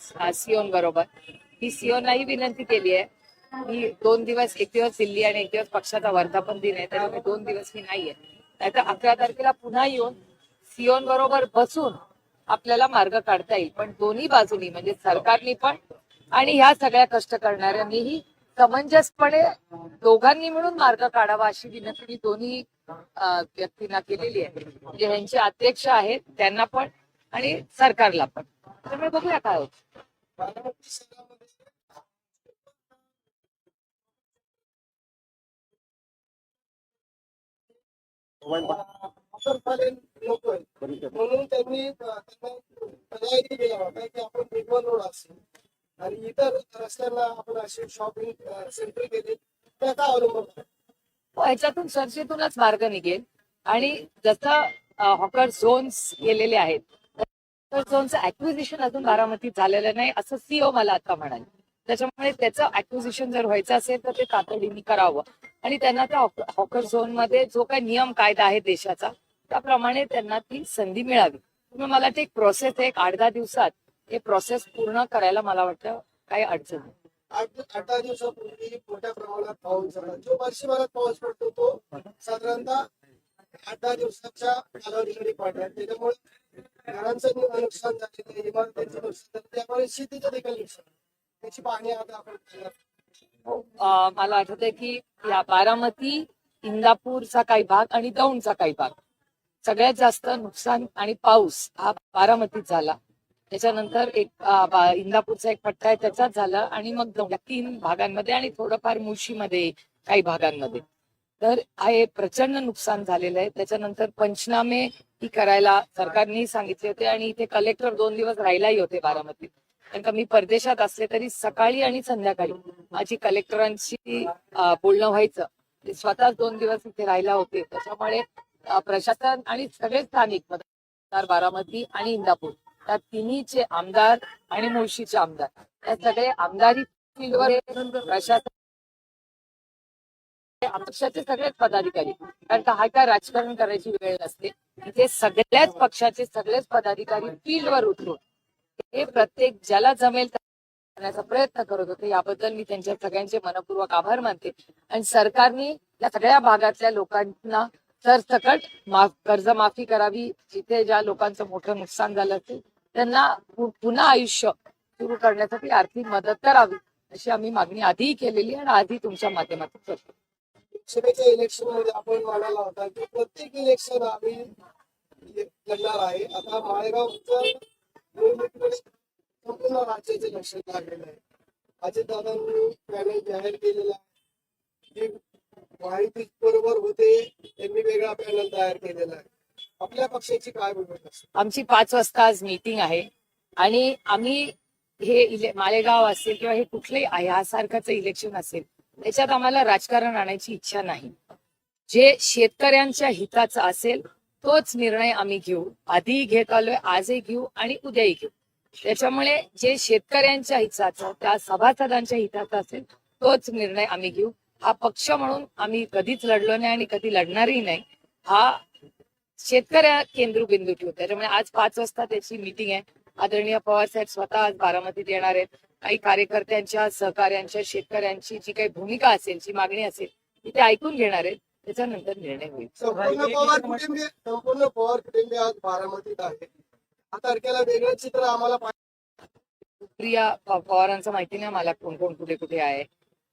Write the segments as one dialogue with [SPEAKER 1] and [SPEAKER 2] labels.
[SPEAKER 1] सिओन बरोबर. ही सिओनलाही विनंती केली आहे. मी दोन दिवस एक दिवस दिल्ली आणि एक दिवस पक्षाचा वर्धापन दिन आहे त्याच्यामुळे दोन दिवस मी नाहीये नाहीतर अकरा तारखेला पुन्हा येऊन सिओन बरोबर बसून आपल्याला मार्ग काढता येईल. पण दोन्ही बाजूनी म्हणजे सरकारनी पण आणि ह्या सगळ्या कष्ट करणाऱ्यांनीही समंजसपणे दोघांनी मिळून मार्ग काढावा अशी विनंती मी दोन्ही व्यक्तींना केलेली आहे. म्हणजे ह्यांचे अध्यक्ष आहेत त्यांना पण आणि सरकारला पण. त्यामुळे बघूया काय होतं.
[SPEAKER 2] म्हणून त्यांनी पर्याय दिला होता की आपण बिगवन रोड असेल. आणि इतर रस्त्यांना आपण असे शॉपिंग सेंटर केले. त्याचा अवलंबन आहे.
[SPEAKER 1] ह्याच्यातून चर्चेतूनच मार्ग निघेल. आणि जसं हॉकर झोन्स गेलेले आहेत झोनचं अॅक्विजिशन अजून बारामतीत झालेलं नाही असं सीओ मला आता म्हणाले. त्याच्यामुळे त्याचं अॅक्विजिशन जर व्हायचं असेल तर ते तातडीने करावं. आणि त्यांना त्या हॉकर झोनमध्ये जो काही नियम कायदा आहे देशाचा त्याप्रमाणे त्यांना ती संधी मिळावी. मला वाटतं एक प्रोसेस आहे एक आठ दहा दिवसात हे प्रोसेस पूर्ण करायला मला वाटतं काही अडचण नाही.
[SPEAKER 2] आठ दहा दिवसापूर्वी मोठ्या प्रमाणात पाऊस झाला. जो वर्षभरात पाऊस पडतो तो साधारणतः आठ दहा दिवसाच्या कालावधीमध्ये पडला त्याच्यामुळे घरांचं नुकसान झालेलं इमारतीचं नुकसान झालं त्यामुळे शेतीचं देखील नुकसान त्याची पाहणी आता आपण करणार.
[SPEAKER 1] अं, मला आठवतंय की या बारामती इंदापूरचा काही भाग आणि दौंडचा काही भाग. सगळ्यात जास्त नुकसान आणि पाऊस हा बारामतीत झाला. त्याच्यानंतर एक इंदापूरचा एक पट्टा आहे त्याचाच झाला आणि मग दौंड तीन भागांमध्ये आणि थोडंफार मुशीमध्ये काही भागांमध्ये. तर हे प्रचंड नुकसान झालेलं आहे. त्याच्यानंतर पंचनामे ही करायला सरकारने सांगितले होते आणि इथे कलेक्टर दोन दिवस राहिलाही होते बारामतीत. कारण का मी परदेशात असले तरी सकाळी आणि संध्याकाळी माझी कलेक्टरांशी बोलणं व्हायचं. ते स्वतःच दोन दिवस इथे राहिला होते. त्याच्यामुळे प्रशासन आणि सगळे स्थानिक मतदार बारामती आणि इंदापूर त्या तिन्हीचे आमदार आणि मुळशीचे आमदार या सगळे आमदारी फील्डवर प्रशासन पक्षाचे सगळेच पदाधिकारी. कारण का हा काय राजकारण करायची वेळ नसते. इथे सगळ्याच पक्षाचे सगळेच पदाधिकारी फील्डवर उतरून हे प्रत्येक ज्याला जमेल करण्याचा प्रयत्न करत होते. याबद्दल मी त्यांच्या सगळ्यांचे मनपूर्वक आभार मानते. आणि सरकारने या सगळ्या भागातल्या लोकांना सरसकट माफ कर्जमाफी करावी. जिथे ज्या लोकांचं मोठं नुकसान झालं असेल त्यांना पुन्हा आयुष्य सुरू करण्यासाठी आर्थिक मदत करावी. अशी आम्ही मागणी आधीही केलेली आणि आधी तुमच्या माध्यमातून करतो.
[SPEAKER 2] लोकसभेच्या इलेक्शनमध्ये आपण म्हणाला होता की प्रत्येक इलेक्शन आम्ही लढणार आहे. आता माळेगावचं निवडणुकीकडे संपूर्ण राज्याचे लक्ष लागलेलं आहे. अजितदादांनी पॅनल जाहीर केलेला आहे. माहिती बरोबर होते त्यांनी वेगळा पॅनल तयार केलेला आहे. आपल्या पक्षाची काय भूमिका
[SPEAKER 1] आमची पाच वाजता आज मीटिंग आहे. आणि आम्ही हे इले मालेगाव असेल किंवा हे कुठलंही यासारखंच इलेक्शन असेल. त्याच्यात आम्हाला राजकारण आणायची इच्छा नाही. जे शेतकऱ्यांच्या हिताचं असेल तोच निर्णय आम्ही घेऊ. आधी घेत आलोय आजही घेऊ आणि उद्याही घेऊ. त्याच्यामुळे जे शेतकऱ्यांच्या हिताचं त्या सभासदांच्या हिताचा असेल तोच निर्णय आम्ही घेऊ. हा पक्ष म्हणून आम्ही कधीच लढलो नाही आणि कधी लढणारही नाही. हा शेतकऱ्या केंद्र बिंदू ठेवू त्याच्यामुळे आज पाच वाजता त्याची मीटिंग आहे. आदरणीय पवार साहेब स्वतः आज बारामतीत येणार आहेत. काही कार्यकर्त्यांच्या सहकार्यांच्या शेतकऱ्यांची जी काही भूमिका असेल जी मागणी असेल ती ते ऐकून घेणार आहेत. त्याच्यानंतर निर्णय होईल.
[SPEAKER 2] संपूर्ण पवार कुटुंबीय संपूर्ण पवार आज बारामतीत आहे. तारखेला वेगळं चित्र आम्हाला.
[SPEAKER 1] प्रिया पवारांचं माहिती नाही मला कोण कोण कुठे कुठे आहे.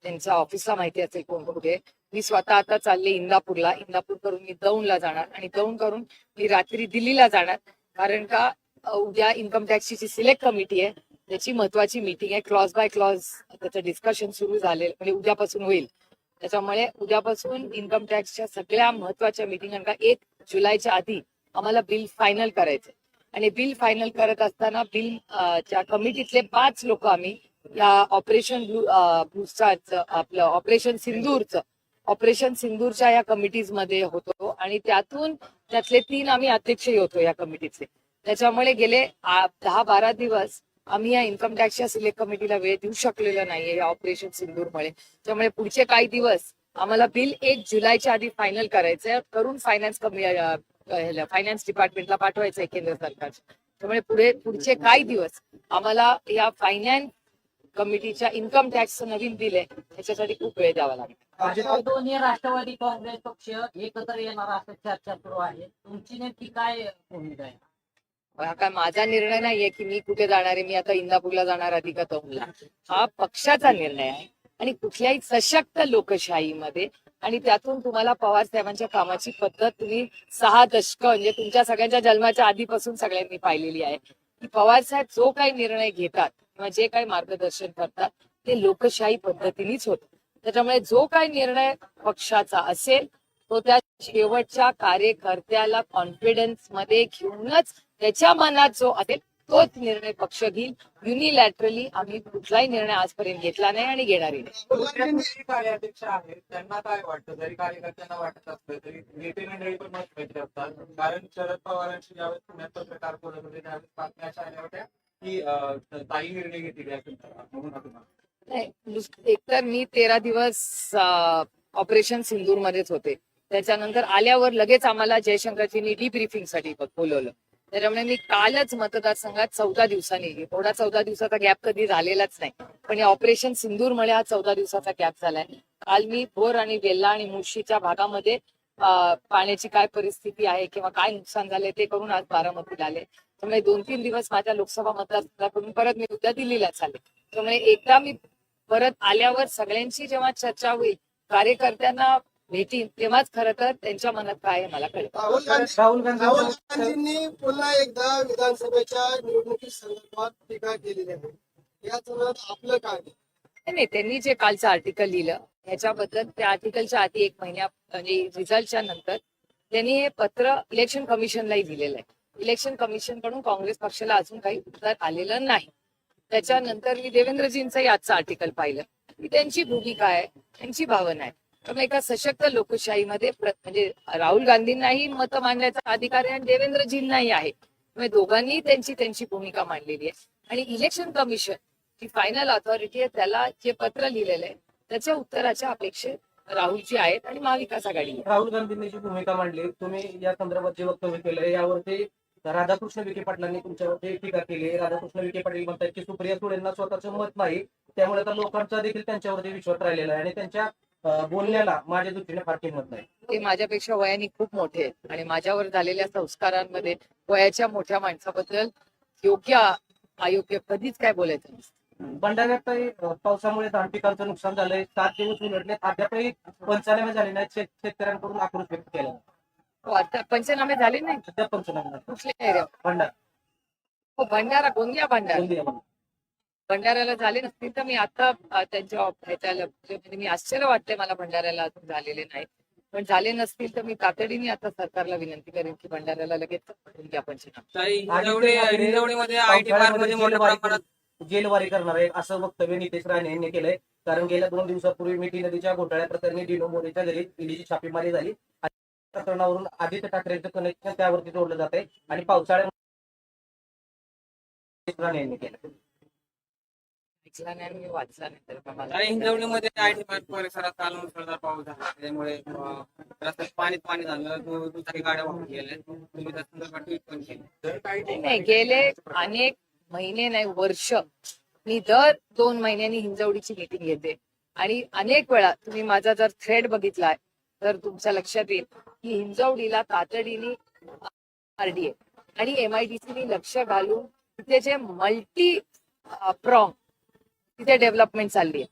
[SPEAKER 1] त्यांच्या ऑफिसला माहिती असेल कोण कोण कुठे. मी स्वतः आता चालले इंदापूरला. इंदापूर करून मी दौंडला जाणार आणि दौंड करून मी रात्री दिल्लीला जाणार. कारण का उद्या इन्कम टॅक्सची जी सिलेक्ट कमिटी आहे त्याची महत्वाची मीटिंग आहे. क्लॉज बाय क्लॉज त्याचं डिस्कशन सुरू झाले म्हणजे उद्यापासून होईल. त्याच्यामुळे उद्यापासून इन्कम टॅक्सच्या सगळ्या महत्त्वाच्या मीटिंग का एक जुलैच्या आधी आम्हाला बिल फायनल करायचं आणि बिल फायनल करत असताना बिल च्या कमिटीतले पाच लोक आम्ही या ऑपरेशन ब्लू आपलं ऑपरेशन सिंदूरचं ऑपरेशन सिंदूरच्या या कमिटीजमध्ये होतो. आणि त्यातून त्यातले तीन आम्ही अध्यक्षही होतो या कमिटीचे त्याच्यामुळे गेले दहा बारा दिवस आम्ही या इन्कम टॅक्सच्या सिलेक्ट कमिटीला वेळ देऊ शकलेलो नाहीये या ऑपरेशन सिंदूरमुळे. त्यामुळे पुढचे काही दिवस आम्हाला बिल एक जुलैच्या आधी फायनल करायचंय. करून फायनान्स कमी फायनान्स डिपार्टमेंटला पाठवायचंय केंद्र सरकारच्या त्यामुळे पुढे पुढचे काही दिवस आम्हाला या फायनान्स कमिटीच्या इन्कम टॅक्स नवीन दिले त्याच्यासाठी खूप वेळ द्यावा लागेल.
[SPEAKER 3] दोन्ही राष्ट्रवादी काँग्रेस पक्ष एकत्र येणार असं चर्चा सुरू आहे. तुमची नेमकी काय भूमिका आहे?
[SPEAKER 1] हा काय माझा निर्णय नाहीये की मी कुठे जाणार आहे? मी आता इंदापूरला जाणार अधिका तौमला हा पक्षाचा निर्णय आहे. आणि कुठल्याही सशक्त लोकशाहीमध्ये आणि त्यातून तुम्हाला पवार साहेबांच्या कामाची पद्धत तुम्ही सहा दशक म्हणजे तुमच्या सगळ्यांच्या जन्माच्या आधीपासून सगळ्यांनी पाहिलेली आहे. की पवार साहेब जो काही निर्णय घेतात किंवा जे काही मार्गदर्शन करतात ते लोकशाही पद्धतीनेच होत. त्याच्यामुळे जो काही निर्णय पक्षाचा असेल तो त्या शेवटच्या कार्यकर्त्याला कॉन्फिडन्समध्ये घेऊनच त्याच्या मनात जो असेल तोच निर्णय पक्ष घेईल. युनिलॅटरली आम्ही कुठलाही निर्णय आजपर्यंत घेतला नाही आणि घेणारही नाही.
[SPEAKER 4] कार्याध्यक्ष आहेत. त्यांना काय वाटतं? जरी कार्यकर्त्यांना वाटत असलं तरी नेते मंडळी पण मत व्यक्त करतात. कारण शरद पवारांशी ज्यावेळेस पुण्यात पत्रकार बोलत होते त्यावेळेस बातम्या अशा आल्या होत्या की ताई निर्णय
[SPEAKER 1] एकतर मी तेरा दिवस ऑपरेशन सिंदूर मध्येच होते. त्याच्यानंतर आल्यावर लगेच आम्हाला जयशंकरजींनी डीब्रिफिंगसाठी ब- बोलवलं. त्यामुळे मी कालच मतदारसंघात चौदा दिवसांनी एवढा चौदा दिवसाचा गॅप कधी झालेलाच नाही. पण या ऑपरेशन सिंदूरमुळे हा चौदा दिवसाचा गॅप झालाय. काल मी भोर आणि वेल्ला आणि मुळशीच्या भागामध्ये पाण्याची काय परिस्थिती आहे किंवा काय नुकसान झालंय ते करून आज बारामतीला आले. त्यामुळे दोन तीन दिवस माझ्या लोकसभा मतदारसंघाकडून परत मी उद्या दिल्लीलाच आले त्यामुळे एकदा मी परत आल्यावर सगळ्यांशी जेव्हा चर्चा होईल कार्यकर्त्यांना भेटीन तेव्हाच खरं तर त्यांच्या मनात काय आहे मला कळेल
[SPEAKER 2] राहुल गांधी
[SPEAKER 4] राहुल गांधी
[SPEAKER 2] राहुल गांधींनी पुन्हा एकदा विधानसभेच्या निवडणुकी संदर्भात टीका केलेली आहे. या संदर्भात आपलं काय
[SPEAKER 1] नाही, नाही त्यांनी जे कालचं आर्टिकल लिहिलं ह्याच्याबद्दल त्या आर्टिकलच्या आधी एक महिन्या म्हणजे रिझल्टच्या नंतर त्यांनी हे पत्र इलेक्शन कमिशनलाही दिलेलं आहे. इलेक्शन कमिशनकडून काँग्रेस पक्षाला अजून काही उत्तर आलेलं नाही. त्याच्यानंतर मी देवेंद्रजींचंही आजचं आर्टिकल पाहिलं. की त्यांची भूमिका आहे त्यांची भावना आहे. त्यामुळे एका सशक्त लोकशाहीमध्ये म्हणजे राहुल गांधींनाही मत मांडण्याचा अधिकार आहे आणि देवेंद्रजींनाही आहे. त्यामुळे दोघांनी त्यांची त्यांची भूमिका मांडलेली आहे. आणि इलेक्शन कमिशन जी फायनल ऑथॉरिटी आहे त्याला जे पत्र लिहिलेलं आहे त्याच्या उत्तराच्या अपेक्षेत राहुलची आहेत आणि महाविकास आघाडी
[SPEAKER 5] राहुल गांधींनी जी भूमिका मांडली तुम्ही या संदर्भात जे वक्तव्य केलं यावरती राधाकृष्ण विखे पाटलांनी तुमच्यावरती टीका केली. राधाकृष्ण विखे पाटील म्हणतात की सुप्रिया सुळेंना स्वतःचं मत नाही त्यामुळे आता लोकांचा देखील त्यांच्यावरती विश्वास राहिलेला आहे आणि त्यांच्या बोलण्याला माझ्या दृष्टीने फार किंमत नाही.
[SPEAKER 1] ते माझ्यापेक्षा वयाने खूप मोठे आहेत आणि माझ्यावर झालेल्या संस्कारांमध्ये वयाच्या मोठ्या माणसाबद्दल योग्य अयोग्य कधीच काय बोलायचं नसतं.
[SPEAKER 5] पावसामुळे धान पिकांचं नुकसान झालंय. सात दिवस उलटले. अद्यापही पंचनामे झाले नाहीत. शेत- शेतकऱ्यांकडून आक्रोश व्यक्त केला
[SPEAKER 1] हो, आता पंचनामे झाले नाही
[SPEAKER 5] पंचनामे.
[SPEAKER 1] कुठल्या एरिया
[SPEAKER 5] भंडारा.
[SPEAKER 1] हो भंडारा. गोंदिया भंडारा. भंडाऱ्याला झाले नसतील तर मी आता त्यांच्या ह्याच्याला म्हणजे मी आश्चर्य वाटते मला भंडाऱ्याला अजून झालेले नाही पण झाले नसतील तर मी तातडीने आता सरकारला विनंती करेन की भंडाऱ्याला लगेच पंचनामे
[SPEAKER 6] मोठ्या
[SPEAKER 5] जेलवारी करणार आहे असं वक्तव्य नितेश राणे यांनी केलंय. कारण गेल्या दोन दिवसापूर्वी मिठी नदीच्या घोटाळ्या प्रकरणी डिनो मोदीच्या घरी ईडीची छापेमारी झाली. प्रकरणावरून आदित्य ठाकरेंचं कनेक्शन त्यावरती जोडलं जात आहे आणि पावसाळ्यात नितेश राणे यांनी केलं
[SPEAKER 1] ऐकला नाही मी वाचला नाही तर मला
[SPEAKER 6] पार्क परिसरात काल मुसळधार पाऊस झाला. त्यामुळे रस्त्यात पाणी पाणी झालं. दुचाकी गाड्या वाहून गेल्या. तुम्ही ट्विट पण केली.
[SPEAKER 1] नाही गेले अनेक महिने नाही वर्ष. मी दर दोन महिन्यांनी हिंजवडीची मीटिंग घेते. आणि अनेक वेळा तुम्ही माझा जर थ्रेड बघितलाय तर तुमच्या लक्षात येईल की हिंजवडीला तातडीने आरडीए आणि एमआयडीसीने लक्ष घालून तिथे जे मल्टी प्रॉंग तिथे डेव्हलपमेंट चालली आहे.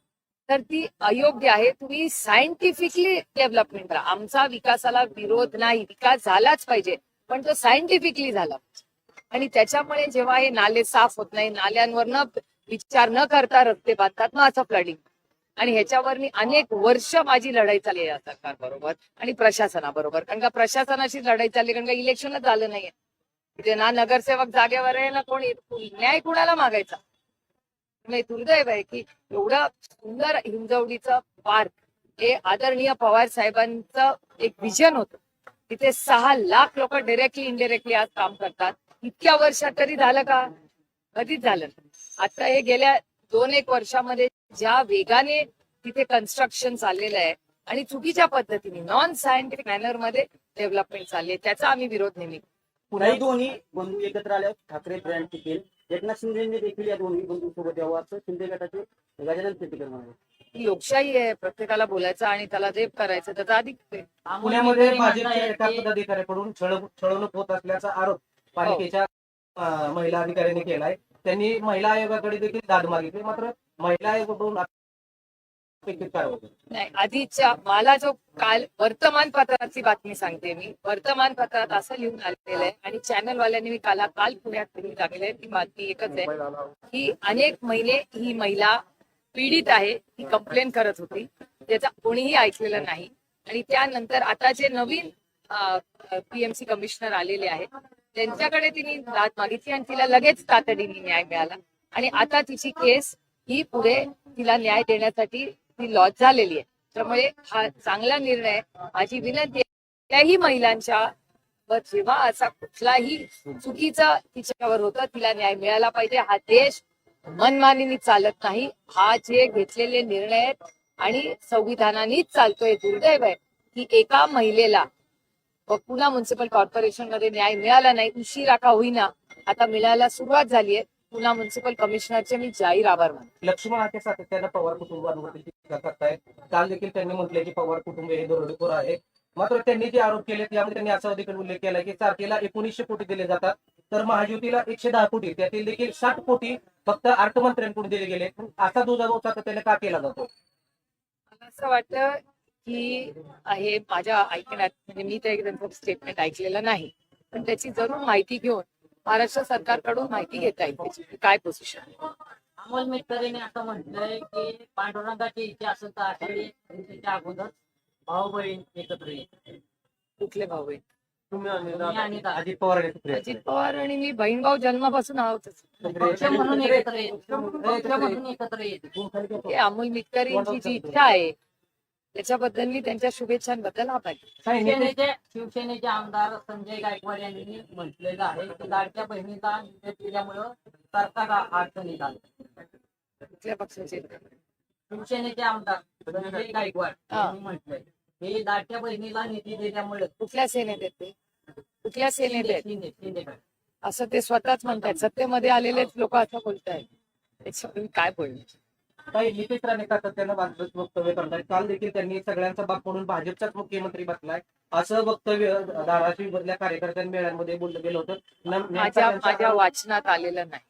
[SPEAKER 1] तर ती अयोग्य आहे. तुम्ही सायंटिफिकली डेव्हलपमेंट करा. आमचा विकासाला विरोध नाही. विकास झालाच पाहिजे पण तो सायंटिफिकली झाला आणि त्याच्यामुळे जेव्हा हे नाले साफ होत नाही नाल्यांवर न विचार न करता रस्ते बांधतात मग असं फ्लडिंग आणि ह्याच्यावर मी अनेक वर्ष माझी लढाई चालली आहे या सरकारबरोबर आणि प्रशासनाबरोबर. कारण का प्रशासनाशी लढाई चालली कारण का इलेक्शनच झालं नाहीये. म्हणजे ना नगरसेवक जागेवर आहे ना कोणी. न्याय कुणाला मागायचा? नाही दुर्दैव आहे की एवढं सुंदर हिंजवडीचं पार्क हे आदरणीय पवार साहेबांचं एक विजन होतं. तिथे सहा लाख लोक डायरेक्टली इनडिरेक्टली आज काम करतात. इतक्या वर्षात तरी झालं का? कधीच झालं आता हे गेल्या दोन एक वर्षामध्ये ज्या वेगाने तिथे कन्स्ट्रक्शन चाललेलं आहे आणि चुकीच्या पद्धतीने नॉन सायंटिफिक मॅनरमध्ये डेव्हलपमेंट चालली आहे त्याचा आम्ही विरोध नेहमी
[SPEAKER 5] पुन्हा
[SPEAKER 7] दोन्ही बंधू एकत्र आल्यावर ठाकरे ब्रँड टिकेल. एकनाथ शिंदेने देखील या दोन्ही बंधू सोबत यावं असं शिंदे गटाचे गजानन कीर्तीकर म्हणाले
[SPEAKER 1] ही लोकशाही आहे प्रत्येकाला बोलायचं आणि त्याला रेप करायचं त्याचा अधिक.
[SPEAKER 5] पुण्यामध्ये भाजपच्या एका पदाधिकाऱ्याकडून छळ छळवणूक होत असल्याचा आरोप पालिकेच्या महिला अधिकाऱ्यांनी केलाय त्यांनी महिला आयोगाकडे देखील दाद मागितली मात्र महिला आयोगाकडून.
[SPEAKER 1] नाही आधीच्या मला जो काल वर्तमानपत्राची बातमी सांगते मी. वर्तमानपत्रात असं लिहून आलेलं आहे आणि चॅनलवाल्यांनी मी काल काल पुण्यात लिहून टाकलेलं आहे. ती बातमी एकच आहे की अनेक महिने ही महिला पीडित आहे ही कंप्लेन करत होती. त्याचा कोणीही ऐकलेलं नाही. आणि त्यानंतर आता जे नवीन पीएमसी कमिशनर आलेले आहेत त्यांच्याकडे तिने दाद मागितली आणि तिला लगेच तातडीने न्याय मिळाला. आणि आता तिची केस ही पुढे तिला न्याय देण्यासाठी ती लॉज झालेली आहे. त्यामुळे हा चांगला निर्णय माझी विनंती त्याही महिलांच्या जेव्हा असा कुठलाही चुकीचा तिच्यावर होता तिला न्याय मिळाला पाहिजे. हा देश मनमानीने चालत नाही. हा जे घेतलेले निर्णय आहेत आणि संविधानानेच चालतोय दुर्दैव आहे की एका महिलेला व पुन्हा म्युन्सिपल कॉर्पोरेशनमध्ये न्याय मिळाला नाही उशिरा का होईना आता मिळायला सुरुवात झाली आहे. पुन्हा म्युन्सिपल कमिशनरचे मी जाहीर आभार मानते.
[SPEAKER 5] लक्ष्मण हाके सातत्यानं पवार कुटुंबांवरती टीका करतायत. काल देखील त्यांनी म्हटलंय की पवार कुटुंब हे दरोडेखोर आहे. मात्र त्यांनी जे आरोप केले त्यामध्ये त्यांनी असा देखील उल्लेख केला की तारखेला एकोणीसशे कोटी दिले जातात. तर महायुतीला एकशे दहा कोटी त्यातील देखील साठ कोटी फक्त अर्थमंत्र्यांकडून दिले गेले. पण असा दुजाभाव सातत्याने का केला जातो?
[SPEAKER 1] मला असं वाटतं की हे माझ्या ऐकण्यात म्हणजे मी ते स्टेटमेंट ऐकलेलं नाही. पण त्याची जरूर माहिती घेऊन महाराष्ट्र सरकारकडून माहिती घेता येईल काय पोझिशन आहे?
[SPEAKER 3] अमोल मिटकरीने असं म्हटलंय की पांडुरंगाची इच्छा असेल तर आषाढी एकादशीच्या अगोदर भाऊ बहीण एकत्र येईल.
[SPEAKER 1] कुठले भाऊ
[SPEAKER 5] तुम्ही
[SPEAKER 3] दादा.
[SPEAKER 5] अजित पवार
[SPEAKER 1] अजित पवार आणि मी बहीण भाऊ जन्मापासून आहोतच
[SPEAKER 3] पक्ष म्हणून एकत्र येईल. पक्ष म्हणून एकत्र येतील
[SPEAKER 1] हे अमोल मिटकरींची जी इच्छा आहे त्याच्याबद्दल मी त्यांच्या शुभेच्छांबद्दल आभारी.
[SPEAKER 3] शिवसेनेचे शिवसेनेचे आमदार संजय गायकवाड यांनी म्हटलेलं आहे की लाडक्या बहिणीला निर्णय दिल्यामुळं सरकार अडचणीत आलं.
[SPEAKER 1] कुठल्या पक्षाचे?
[SPEAKER 3] शिवसेनेचे आमदार संजय गायकवाड यांनी म्हटलंय. हे लाडक्या बहिणीला निधी दिल्यामुळे
[SPEAKER 1] कुठल्या सेनेत आहेत ते? कुठल्या सेनेत असं ते स्वतःच म्हणतात सत्तेमध्ये आलेलेच लोक असं बोलतायत. काय बोलणार?
[SPEAKER 5] काही नितीश राणे सातत्यानं वक्तव्य करतायत काल देखील त्यांनी सगळ्यांचा बाप म्हणून भाजपचाच मुख्यमंत्री बसलाय. असं वक्तव्य धाराशिव मधल्या कार्यकर्त्यां मेळ्यांमध्ये बोललं गेलं होतं.
[SPEAKER 1] माझ्या वाचनात आलेलं नाही.